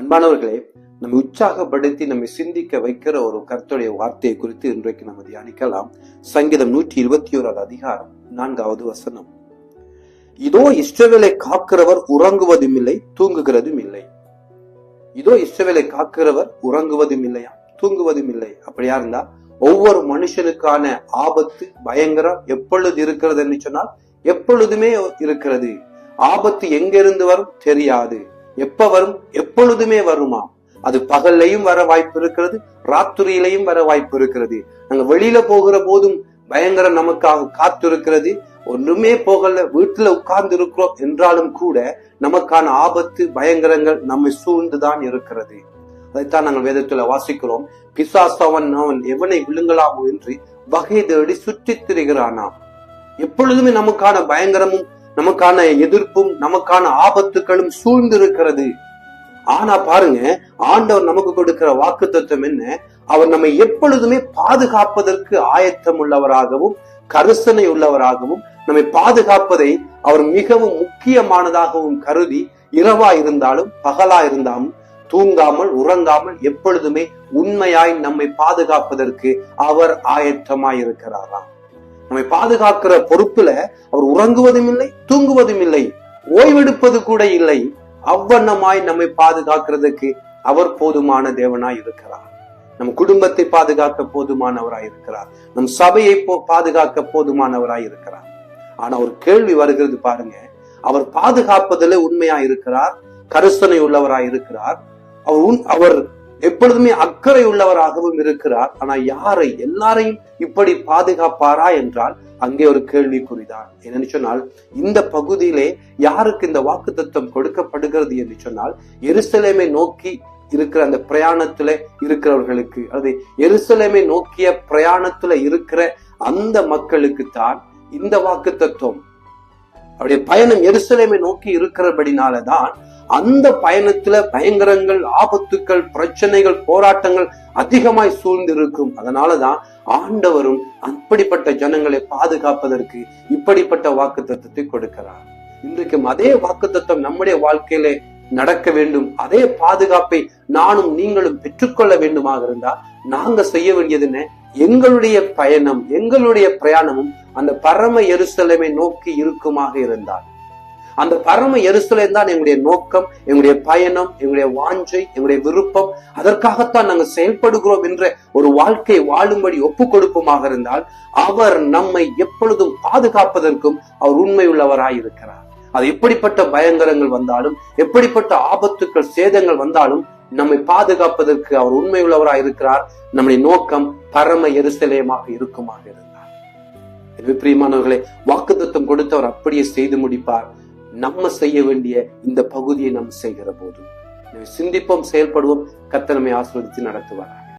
அன்பானவர்களே நம்மை உற்சாகப்படுத்தி நம்மை சிந்திக்க வைக்கிற ஒரு கருத்துடைய வார்த்தையை குறித்து இன்றைக்கு நம்ம தியானிக்கலாம். சங்கீதம் நூற்றி இருபத்தி ஓராவது அதிகாரம் நான்காவது வசனம். இதோ இஷ்டவேலை காக்கிறவர் உறங்குவதும் இல்லை தூங்குகிறதும் இல்லை இதோ இஷ்டவேலை காக்கிறவர் உறங்குவதும் இல்லையா தூங்குவதும் இல்லை? அப்படியா இருந்தா ஒவ்வொரு மனுஷனுக்கான ஆபத்து பயங்கரம் எப்பொழுது இருக்கிறது என்று சொன்னால் எப்பொழுதுமே இருக்கிறது. ஆபத்து எங்கிருந்து வரும்? தெரியாது. எப்ப வரும்? எப்பொழுதுமே வருமா? அது பகல்லையும் வர வாய்ப்பு இருக்கிறது ராத்திரியிலையும் வர வாய்ப்பு இருக்கிறது. நாங்க வெளியில போகிற போதும் பயங்கரம் நமக்காக காத்திருக்கிறது. ஒன்றுமே போகல வீட்டுல உட்கார்ந்து இருக்கிறோம் என்றாலும் கூட நமக்கான ஆபத்து பயங்கரங்கள் நம்மை சூழ்ந்துதான் இருக்கிறது. அதைத்தான் நாங்கள் வேதத்துல வாசிக்கிறோம். பிசாசவன் அவன் எவனை விழுங்கலாமோ என்று வகை தேடி சுற்றித் திரிகிறானாம். எப்பொழுதுமே நமக்கான பயங்கரமும் நமக்கான எதிர்ப்பும் நமக்கான ஆபத்துகளும் சூழ்ந்திருக்கிறது. ஆனா பாருங்க ஆண்டவர் நமக்கு கொடுக்கிற வாக்கு தத்துவம் என்ன? அவர் நம்மை எப்பொழுதுமே பாதுகாப்பதற்கு ஆயத்தம் உள்ளவராகவும் கருசனை உள்ளவராகவும் நம்மை பாதுகாப்பதை அவர் மிகவும் முக்கியமானதாகவும் கருதி இரவா இருந்தாலும் பகலா இருந்தாலும் தூங்காமல் உறங்காமல் எப்பொழுதுமே உண்மையாய் நம்மை பாதுகாப்பதற்கு அவர் ஆயத்தமாய் இருக்கிறாராம் நம்மை பாதுகாக்கிற பொறுப்புல அவர் உறங்குவதும் இல்லை தூங்குவதும் இல்லை ஓய்வெடுப்பது கூட இல்லை. அவ்வண்ணமாய் நம்மை பாதுகாக்கிறதுக்கு அவர் போதுமான தேவனாய் இருக்கிறார். நம் குடும்பத்தை பாதுகாக்க போதுமானவராய் இருக்கிறார். நம் சபையை பாதுகாக்க போதுமானவராய் இருக்கிறார். ஆனா ஒரு கேள்வி வருகிறது பாருங்க. அவர் பாதுகாப்பதில் உண்மையா இருக்கிறார் கருசனை உள்ளவராய் இருக்கிறார். அவர் அவர் எப்பொழுதுமே அக்கறை உள்ளவராகவும் இருக்கிறார். ஆனா யாரை எல்லாரையும் இப்படி பாதுகாப்பாரா என்றால் அங்கே ஒரு கேள்விக்குறிதான். என்னன்னு சொன்னால் இந்த பகுதியிலே யாருக்கு இந்த வாக்கு தத்துவம் கொடுக்கப்படுகிறது என்று சொன்னால் எருசலேமை நோக்கி இருக்கிற அந்த பிரயாணத்துல இருக்கிறவர்களுக்கு அல்லது எருசலேமை நோக்கிய பிரயாணத்துல இருக்கிற அந்த மக்களுக்கு தான் இந்த வாக்கு தத்துவம் அவருடைய பயணம் எருசலேமை நோக்கி இருக்கிறபடினாலதான் அந்த பயணத்துல பயங்கரங்கள் ஆபத்துக்கள் பிரச்சனைகள் போராட்டங்கள் அதிகமாய் சூழ்ந்திருக்கும். அதனாலதான் ஆண்டவரும் அப்படிப்பட்ட ஜனங்களை பாதுகாப்பதற்கு இப்படிப்பட்ட வாக்கு தத்துவத்தை கொடுக்கிறார். இன்றைக்கும் அதே வாக்கு தத்துவம் நம்முடைய வாழ்க்கையிலே நடக்க வேண்டும். அதே பாதுகாப்பை நானும் நீங்களும் பெற்றுக்கொள்ள வேண்டுமாக இருந்தா நாங்க செய்ய வேண்டியது என்ன? எங்களுடைய பயணம் எங்களுடைய பிரயாணமும் அந்த பரம எருசலமை நோக்கி இருக்குமாக இருந்தால் அந்த பரம எருசலேம் தான் எங்களுடைய நோக்கம் எங்களுடைய பயணம் எங்களுடைய வாஞ்சை எங்களுடைய விருப்பம். அதற்காகத்தான் நாங்கள் செயல்படுகிறோம் என்ற ஒரு வாழ்க்கை வாழும்படி ஒப்பு கொடுப்புமாக இருந்தால் அவர் நம்மை எப்பொழுதும் பாதுகாப்பதற்கும் அவர் உண்மை உள்ளவராயிருக்கிறார் அது எப்படிப்பட்ட பயங்கரங்கள் வந்தாலும் எப்படிப்பட்ட ஆபத்துக்கள் சேதங்கள் வந்தாலும் நம்மை பாதுகாப்பதற்கு அவர் உண்மை உள்ளவராயிருக்கிறார் நம்முடைய நோக்கம் பரம எருசலேமாக இருக்குமாக இருந்தார் எனவே பிரியமானவர்களே வாக்குத்தத்தம் கொடுத்தவர் அப்படியே செய்து முடிப்பார். நம்ம செய்ய வேண்டிய இந்த பகுதியை நாம் செய்கிற போது. சிந்திப்போம் செயல்படுவோம். கத்தனமை ஆசிர்வதித்து நடத்துவார்